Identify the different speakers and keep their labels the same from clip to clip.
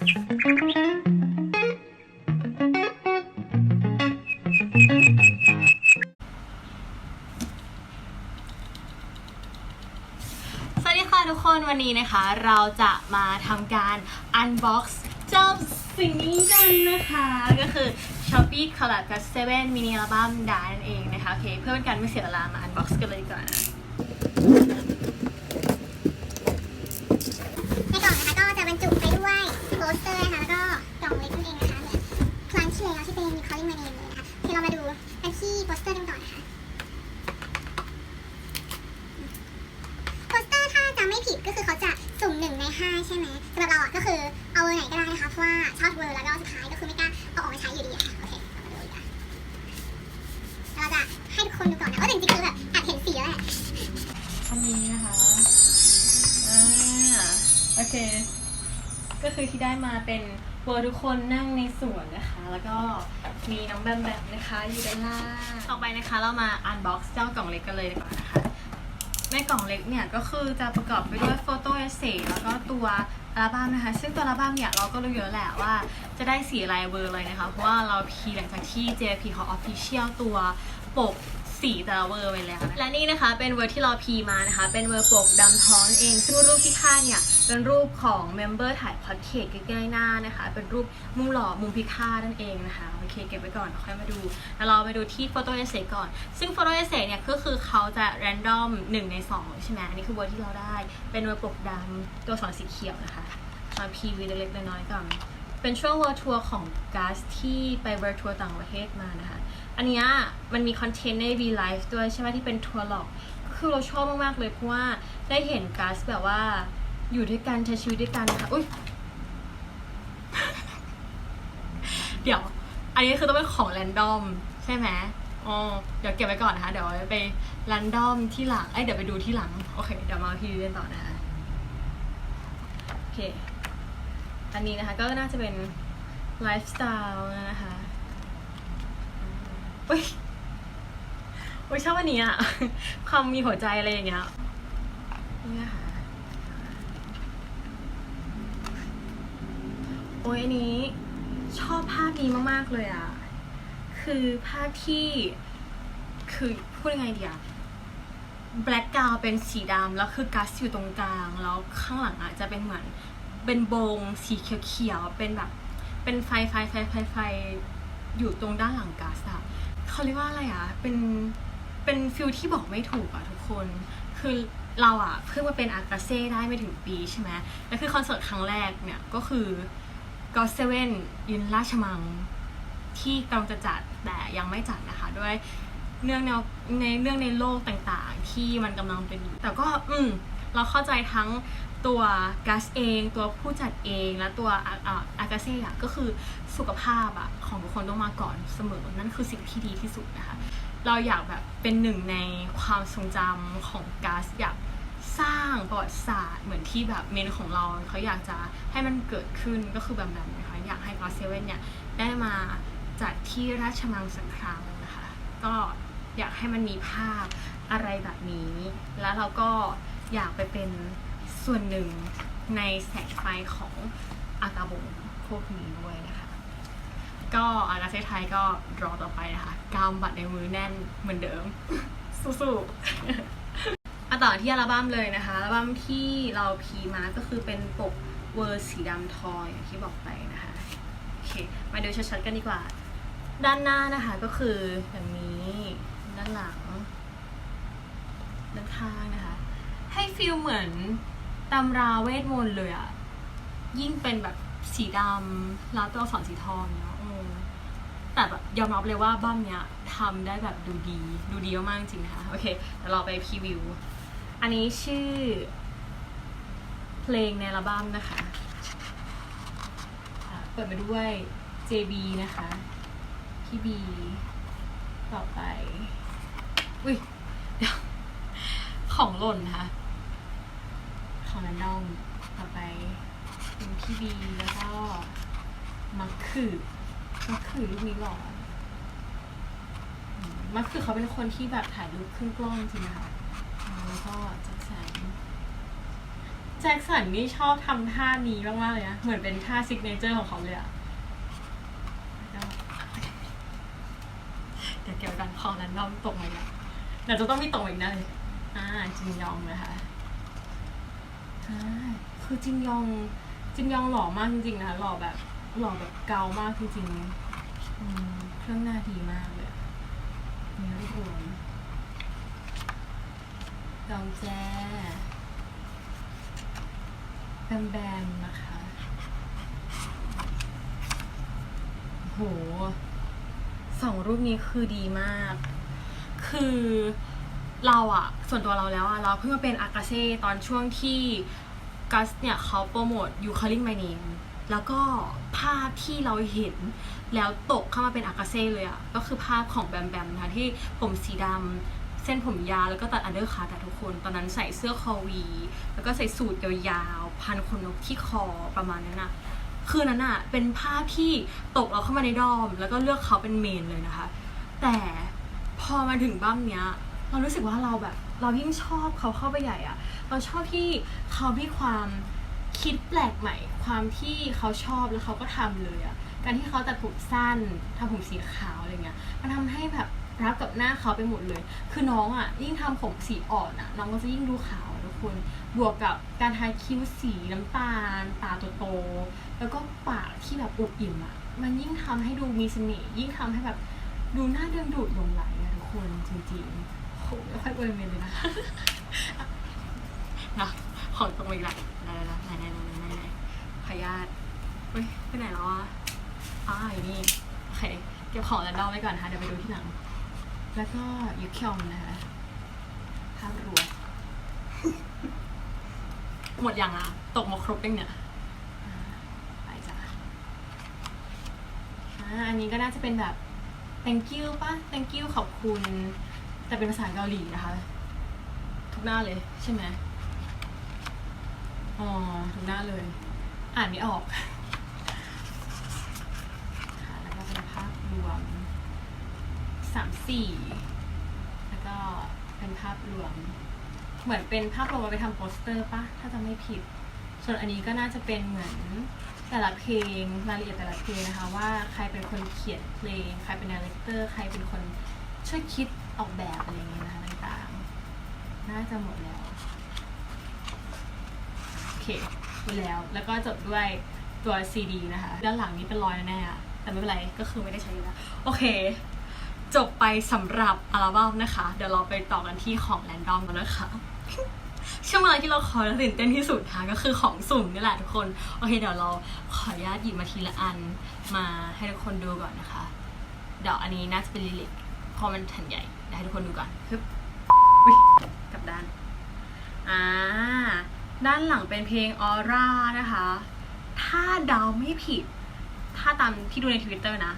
Speaker 1: สวัสดีค่ะทุกคนวันนี้นะคะ เราจะมาทำการ unbox เจ้าสิ่งนี้กันนะคะ ก็คือ Shopee Collab กับ7 mini album ดานั่นเองนะคะ โอเค เพื่อเป็นการไม่เสียเวลามา unbox กันเลยดีกว่อนนะ
Speaker 2: ในกล่องนะคะก็จะบรรจุไปด้วย ครั้งที่แล้วที่เป็น calling my name เลยนะคะเดี๋ยวเรามาดูกันที่โปสเตอร์กันก่อนนะคะโปสเตอร์ถ้าจำไม่ผิดก็คือเขาจะสุ่มหนึ่งในห้าใช่ไหมสำหรับเราอะก็คือเอาเวอร์ไหนก็ได้นะคะเพราะว่าชอบเวอร์แล้วก็สุดท้ายก็คือไม่กล้าเอาออกมาใช้อยู่ดีอะค่ะโอเคเรามาดูดีกว่าเราจะให้ทุกคนดูก่อนนะว่าจริงๆคือแบบแอบเห็นสีแล้วแหละ
Speaker 1: อันนี้นะคะอ่าโอเค ก็คือที่ได้มาเป็น วทุกคนนั่งในสวนนะคะ แล้วก็มีน้องแบมแบมนะคะอยู่ด้านล่างต่อไปนะคะเรามา unbox เจ้ากล่องเล็กกันเลยดีกว่านะคะ ในกล่องเล็กเนี่ยก็คือจะประกอบไปด้วยโฟโต้เอเซแล้วก็ตัวอัลบั้มนะคะ ซึ่งตัวอัลบั้มเนี่ยเราก็รู้อยู่แล้วแหละว่าจะได้สีอะไรเบอร์อะไรนะคะ เพราะว่าเราพีหลังจากที่ JP เขา Official ตัวปกสีแต่ละเวอร์ไปแล้ว และนี่นะคะเป็นเวอร์ที่เราพีมานะคะ เป็นเวอร์ปกดำท้องเอง ซึ่งรูปที่ท่าเนี่ย เป็นรูปของเมมเบอร์ถ่ายพอร์เทรตใกล้ๆหน้านะคะ เป็นรูปมุมหล่อมุมพิฆาตนั่นเองนะคะ โอเคเก็บไว้ก่อนเดี๋ยวค่อยมาดูแล้วเราไปดูที่โฟโต้เอเซก่อน ซึ่งโฟโต้เอเซเนี่ยก็คือเขาจะแรนดอมหนึ่งในสองใช่ไหมอันนี้คือเวอร์ที่เราได้ เป็นเวอร์ปกดำตัวสอนสีเขียวนะคะมาพีวีเล็กๆน้อยๆก่อนเป็นช่วงเวอร์ทัวร์ของก๊าซที่ไปเวอร์ทัวร์ต่างประเทศมานะคะ อันนี้มันมีคอนเทนต์ใน V Live ด้วยใช่ไหมที่เป็นทัวร์หลอก คือเราชอบมากๆเลยเพราะว่าได้เห็นก๊าซแบบว่า อยู่ด้วยกันใช้ชีวิตด้วยกันนะคะอุ้ยเดี๋ยว อันนี้คือต้องเป็นของแรนดอมใช่ไหมอ๋อเดี๋ยวเก็บไว้ก่อนนะคะ เดี๋ยวไปแรนดอมที่หลัง เอ้ยเดี๋ยวไปดูที่หลัง โอเค เดี๋ยวมาพีเรียนต่อนะคะโอเค อันนี้นะคะก็น่าจะเป็นไลฟ์สไตล์นะคะเฮ้ยโอ้ยชอบอันนี้อะความมีหัวใจอะไรอย่างเงี้ยนี่นะคะ อ้ยอันนี้ชอบภาพนี้มากๆเลยอะคือภาพที่คือพูดยังไงดีอะแบล็กกาวเป็นสีดำแล้วคือกัสอยู่ตรงกลาง แล้วข้างหลังอะจะเป็นเหมือนเป็นโบงสีเขียวๆเป็นแบบเป็นไฟไฟไฟไฟไฟอยู่ตรงด้านหลังก๊าซอะเขาเรียกว่าอะไรอะเป็นเป็นฟิลที่บอกไม่ถูกอะทุกคน คือเราอะเพิ่งมาเป็นอากาเซ่ได้ไม่ถึงปีใช่ไหมแล้วคือคอนเสิร์ตครั้งแรกเนี่ยก็คือ ก็เซเว่นยินราชมังที่กำลังจะจัดแต่ยังไม่จัดนะคะ ด้วยเนื่องในในเรื่องในโลกต่างๆ ที่มันกำลังเป็นอยู่แต่ก็อืมเราเข้าใจทั้งตัวกัสเอง ตัวผู้จัดเองและตัวอาอาอากาเซ่อะก็คือสุขภาพอะของทุกคนต้องมาก่อนเสมอ นั่นคือสิ่งที่ดีที่สุดนะคะ เราอยากแบบเป็นหนึ่งในความทรงจำของกัสอยาก สร้างประวัติศาสตร์เหมือนที่แบบเมนของเราเขาอยากจะให้มันเกิดขึ้นก็คือแบบนั้นนะคะอยากให้กอเซเว่นเนี่ยได้มาจัดที่ราชมังสักครั้งนะคะก็อยากให้มันมีภาพอะไรแบบนี้ แล้วเราก็อยากไปเป็นส่วนหนึ่งในแสงไฟของอากาบงพวกนี้ด้วยนะคะ ก็อากาเซไทยก็รอต่อไปนะคะกำบัตรในมือแน่นเหมือนเดิมสู้ๆ มาต่อที่อัลบั้มเลยนะคะ อัลบั้มที่เราพีมาก็คือเป็นปกเวอร์สีดำทอยอย่างที่บอกไปนะคะ โอเค มาดูชัดๆกันดีกว่า ด้านหน้านะคะก็คือแบบนี้ ด้านหลัง ด้านข้างนะคะ ให้ฟีลเหมือนตำราเวทมนต์เลยอะยิ่งเป็นแบบสีดำแล้วตัวอักษรสีทองเนาะแต่แบบยอมรับเลยว่าบ้ามเนี้ยทำได้แบบดูดี ดูดีมากๆจริงๆนะคะ โอเคเดี๋ยวเราไปพรีวิว อันนี้ชื่อ เพลงในอัลบั้มนะคะะเปิดมาด้วย JB นะคะ พี่บี ต่อไป อุ้ยเดี๋ยว ของหล่นนะคะ ของนันดอมต่อไป เป็นพี่บี แล้วก็มักคือมักคือรูปนี้หล่อมักคือเขาเป็นคนที่แบบถ่ายรูปขึ้นกล้องจริงนะคะ แล้วก็จัดแสงแจ็คสันนี่ชอบทำท่านี้มากๆเลยนะ เหมือนเป็นท่าซิกเนเจอร์ของเขาเลยอะเดี๋ยวเกี่ยวกันพอนั้นเราตกมาแล้วเดี๋ยวจะต้องมีตกอีกนะเลยอ่าจินยองนะคะใช่คือจินยองจินยองหล่อมากจริงๆนะคะหล่อแบบหล่อแบบเกามากจริงๆเครื่องหน้าดีมากเลยนี่ทุกคน ดองแจแบมแบมนะคะโหสองรูปนี้คือดีมาก คือเราอะส่วนตัวเราแล้วอะเราเพิ่งมาเป็นอากาเซ่ตอนช่วงที่กัสเนี่ยเขาโปรโมท You Calling My Name แล้วก็ภาพที่เราเห็นแล้วตกเข้ามาเป็นอากาเซ่เลยอะก็คือภาพของแบมแบมนะคะที่ผมสีดำ เส้นผมยาวแล้วก็ตัดอันเดอร์คัทอะทุกคน ตอนนั้นใส่เสื้อคอวี แล้วก็ใส่สูทยาวๆ พันขนนกที่คอประมาณนั้นอะคืนนั้นอะเป็นภาพที่ตกเราเข้ามาในดอม แล้วก็เลือกเขาเป็นเมนเลยนะคะ แต่พอมาถึงบ้ามเนี้ย เรารู้สึกว่าเราแบบ เรายิ่งชอบเขาเข้าไปใหญ่อะเราชอบที่เขามีความคิดแปลกใหม่ ความที่เขาชอบแล้วเขาก็ทำเลยอะการที่เขาตัดผมสั้นทำผมสีขาวอะไรเงี้ยมันทำให้แบบ รับกับหน้าเขาไปหมดเลย คือน้องอะยิ่งทำผมสีอ่อนอะน้องก็จะยิ่งดูขาวอะทุกคน บวกกับการทาคิ้วสีน้ำตาล ตาโตๆแล้วก็ปากที่แบบอุบอิ่มอะมันยิ่งทำให้ดูมีเสน่ห์ยิ่งทำให้แบบดูหน่าดึงดูดหลงไหลอะทุกคนจริงๆโหไม่ค่อยเปิดเมนเลยนะนะของตรงอีกละไหนๆๆไหนไหนๆไหนๆขออนุญาตเฮ้ยไปไหนแล้วอะอ้าอยู่นี่โอเคเก็บของแล้วเดอมไว้ก่อนนะคะเดี๋ยวไปดูที่หลัง แล้วก็ยุคยองนะคะภาพรวมหมดยังอะ ตกมาครบยังเนี่ยอ่าไปจ้ะอ่าอันนี้ก็น่าจะเป็นแบบ thank you ป่ะ thank you ขอบคุณ แต่เป็นภาษาเกาหลีนะคะ ทุกหน้าเลยใช่ไหมอ๋อ ทุกหน้าเลย อ่านไม่ออก ค่ะ แล้วก็เป็นภาพรวม สามสี่แล้วก็เป็นภาพรวม เหมือนเป็นภาพรวมเอาไปทำโปสเตอร์ปะถ้าจะไม่ผิด ส่วนอันนี้ก็น่าจะเป็นเหมือนแต่ละเพลงรายละเอียดแต่ละเพลงนะคะ ว่าใครเป็นคนเขียนเพลง ใครเป็นดีเลกเตอร์ ใครเป็นคนช่วยคิดออกแบบอะไรอย่างเงี้ยนะคะต่างๆ น่าจะหมดแล้ว โอเคหมดแล้วแล้วก็จบด้วยตัว CD นะคะ ด้านหลังนี้เป็นรอยแน่ๆอะแต่ไม่เป็นไรก็คือไม่ได้ใช้แล้ว โอเค จบไปสำหรับอัลบั้มนะคะ เดี๋ยวเราไปต่อกันที่ของแรนดอมกันนะคะช่วงเวลาที่เราคอยและตื่นเต้นที่สุดค่ะก็คือของสุ่มนี่แหละทุกคน โอเคเดี๋ยวเราขออนุญาตหยิบมาทีละอันมาให้ทุกคนดูก่อนนะคะ เดี๋ยวอันนี้น่าจะเป็นลิลิกพราะมันแผ่นใหญ่เดี๋ยวให้ทุกคนดูก่อนฮึบอุ๊ยกลับด้านอ่าด้านหลังเป็นเพลงออร่านะคะ ถ้าเดาไม่ผิด ถ้าตามที่ดูในทวิตเตอร์นะ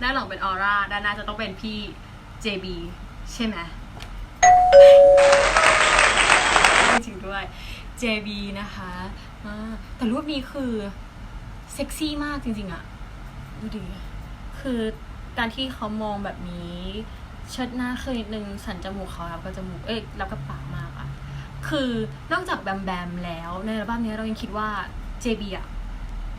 Speaker 1: ด้านหลังเป็นออร่า ด้านหน้าจะต้องเป็นพี่ JB ใช่ไหมจริงด้วย JB นะคะแต่รูปนี้คือเซ็กซี่มากจริงๆอะดูดิ คือการที่เขามองแบบนี้เชิดหน้าขึ้นนิดนึงสันจมูกเขาแล้วก็จมูก เอ้ยแล้วก็ปากมากอะคือนอกจากแบมแบมแล้วในอัลบั้มนี้เรายังคิดว่า JB อะ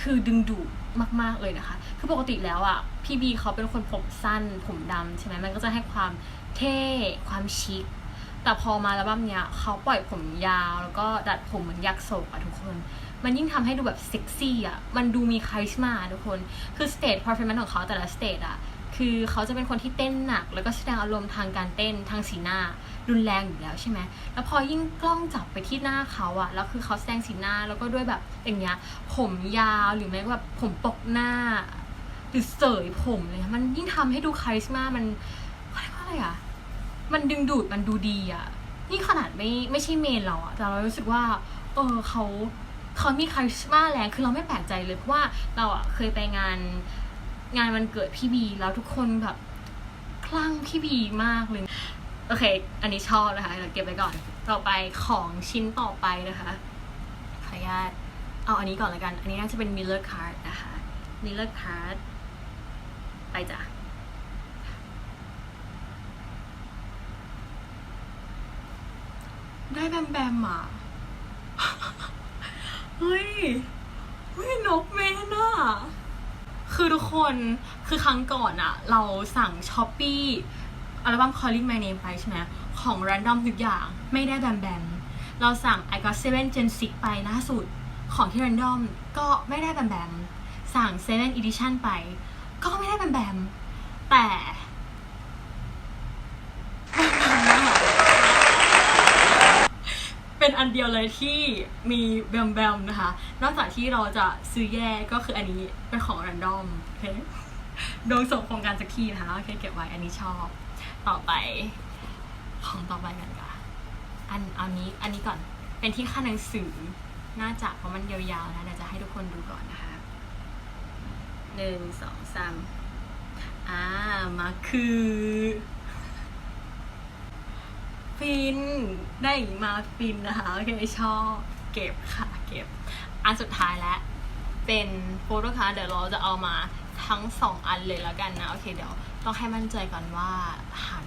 Speaker 1: คือดึงดูด มาก ๆเลยนะคะ คือปกติแล้วอะพี่บีเขาเป็นคนผมสั้นผมดำใช่ไหมมันก็จะให้ความเท่ความชิคแต่พอมาอัลบั้มเนี้ยเขาปล่อยผมยาว แล้วก็ดัดผมเหมือนยักษ์โศกอะทุกคน มันยิ่งทำให้ดูแบบเซ็กซี่อะมันดูมีคาริสมาทุกคน คือสเตจพอร์ฟอร์แมนซ์ของเขาแต่ละสเตจอะคือเขาจะเป็นคนที่เต้นหนัก แล้วก็แสดงอารมณ์ทางการเต้นทางสีหน้า รุนแรงอยู่แล้วใช่ไหมแล้วพอยิ่งกล้องจับไปที่หน้าเขาอะแล้วคือเขาแสดงสีหน้าแล้วก็ด้วยแบบอย่างเงี้ย ผมยาวหรือแม้แบบผมปกหน้า หรือเสยผมเลย มันยิ่งทำให้ดูคาริสมามันเขาเรียกว่าอะไรอะมันดึงดูดมันดูดีอะนี่ขนาดไม่ไม่ใช่เมนเราอะแต่เรารู้สึกว่า เออเขาเขามีคาริสมาแรงคือเราไม่แปลกใจเลยเพราะว่าเราอะเคยไปงานงานวันเกิดพี่บีแล้วทุกคนแบบคลั่งพี่บีมากเลย โอเค อันนี้ชอบนะคะเดี๋ยวเก็บไว้ก่อน ต่อไปของชิ้นต่อไปนะคะขออนุญาตเอาอันนี้ก่อนละกัน อันนี้น่าจะเป็น Miller Card นะคะ Miller Card ไปจ้ะได้แบมแบมอะอุ้ยนกเมนอะคือทุกคน คือครั้งก่อนอะเราสั่งช้อปปี้ อัลบั้ม Calling My Name ไปใช่ไหมของ Random ทุกอย่างไม่ได้แบมแบมเราสั่ง I Got 7 Gen 6 ไปล่าสุด ของที่ Random ก็ไม่ได้แบมแบมสั่ง7 Edition ไป ก็ไม่ได้แบมแบมแต่เป็นอันเดียวเลยที่มีแบมแบมนะคะ นอกจากที่เราจะซื้อแยกก็คืออันนี้เป็นของ Random โอเคโดนส่งโครงการสักทีนะคะโอเคเก็บไว้อันนี้ชอบ ต่อไป ของต่อไปกันค่ะ อันอันนี้อันนี้ก่อนเป็นที่ค่าหนังสือน่าจะเพราะมันยาวๆนะเดี๋ยวจะให้ทุกคนดูก่อนนะคะหนึ่งสองสามอ่ามาคือฟินได้อย่างนี้มาฟินนะคะโอเคชอบเก็บค่ะเก็บ อันสุดท้ายแล้วเป็นโฟโต้การ์เดี๋ยวเราจะเอามา ทั้งสองอันเลยแล้วกันนะ โอเคเดี๋ยวต้องให้มั่นใจก่อนว่าหัน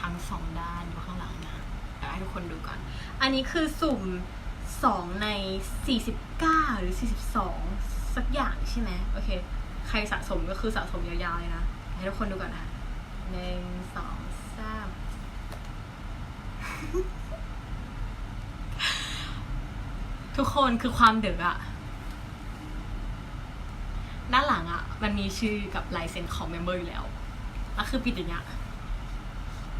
Speaker 1: ทั้งสองด้านอยู่ข้างหลังนะเดี๋ยวให้ทุกคนดูก่อน อันนี้คือสุ่ม 2 ใน 49 หรือ 42 สักอย่างใช่ไหมโอเค ใครสะสมก็คือสะสมยาวๆเลยนะ ให้ทุกคนดูก่อนนะหนึ่งสองสามทุกคนคือความเดือดอะ ด้านหลังอะมันมีชื่อกับลายเซ็นของเมมเบอร์อยู่แล้วแล้วคือปิดอย่างเงี้ย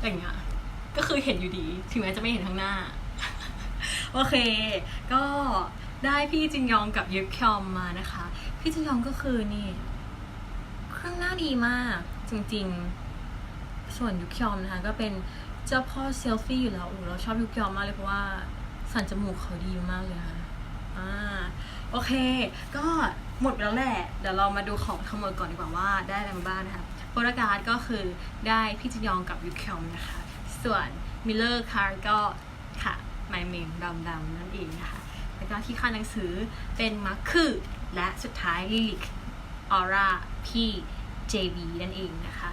Speaker 1: อย่างเงี้ยก็คือเห็นอยู่ดี ถึงแม้จะไม่เห็นข้างหน้า โอเค ก็ได้พี่จินยองกับยุคยอมมานะคะ พี่จินยองก็คือนี่เครื่องหน้าดีมาก จริงๆ ส่วนยุคยอมนะคะ ก็เป็นเจ้าพ่อเซลฟี่อยู่แล้วโอ้เราชอบยุคยอมมากเลยเพราะว่าสันจมูกเขาดีมากเลยค่ะอ่าโอเค ก็ หมดแล้วแหละเดี๋ยวเรามาดูของทั้งหมดก่อนดีกว่าว่าได้อะไรมาบ้างนะคะโปรการ์ดก็คือได้พี่จินยองกับยูเคยอมนะคะ ส่วนมิลเลอร์คาร์ก็ค่ะไมเมมดำดำๆนั่นเองนะคะแล้วก็ที่ค่าหนังสือเป็นมัคคือและสุดท้ายลิลิกออร่าพี่ JB นั่นเองนะคะ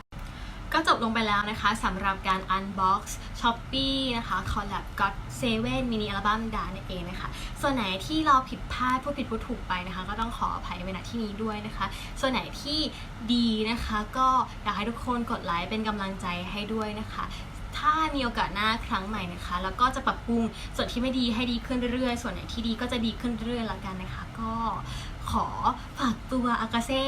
Speaker 1: ก็จบลงไปแล้วนะคะสำหรับการ Unbox Shopee นะคะ Collab God 7มินิอัลบั้มดานั่นเองนะคะ ส่วนไหนที่เราผิดพลาดพูดผิดพูดถูกไปนะคะ ก็ต้องขออภัยไว้ณที่นี้ด้วยนะคะ ส่วนไหนที่ดีนะคะ ก็อยากให้ทุกคนกดไลค์เป็นกำลังใจให้ด้วยนะคะถ้ามีโอกาสหน้าครั้งใหม่นะคะ แล้วก็จะปรับปรุงส่วนที่ไม่ดีให้ดีขึ้นเรื่อยๆ ส่วนไหนที่ดีก็จะดีขึ้นเรื่อยๆล้วกันนะคะ ก็ ขอฝากตัวอากาเซ่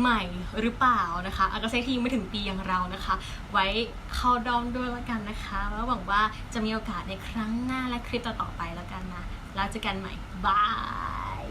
Speaker 1: ใหม่หรือเปล่านะคะอากาเซ่ที่ยังไม่ถึงปีอย่างเรานะคะ ไว้เข้าดอมด้วยแล้วกันนะคะแล้วหวังว่าจะมีโอกาสในครั้งหน้าและคลิปต่อๆไปแล้วกันนะแล้วเจอกันใหม่บาย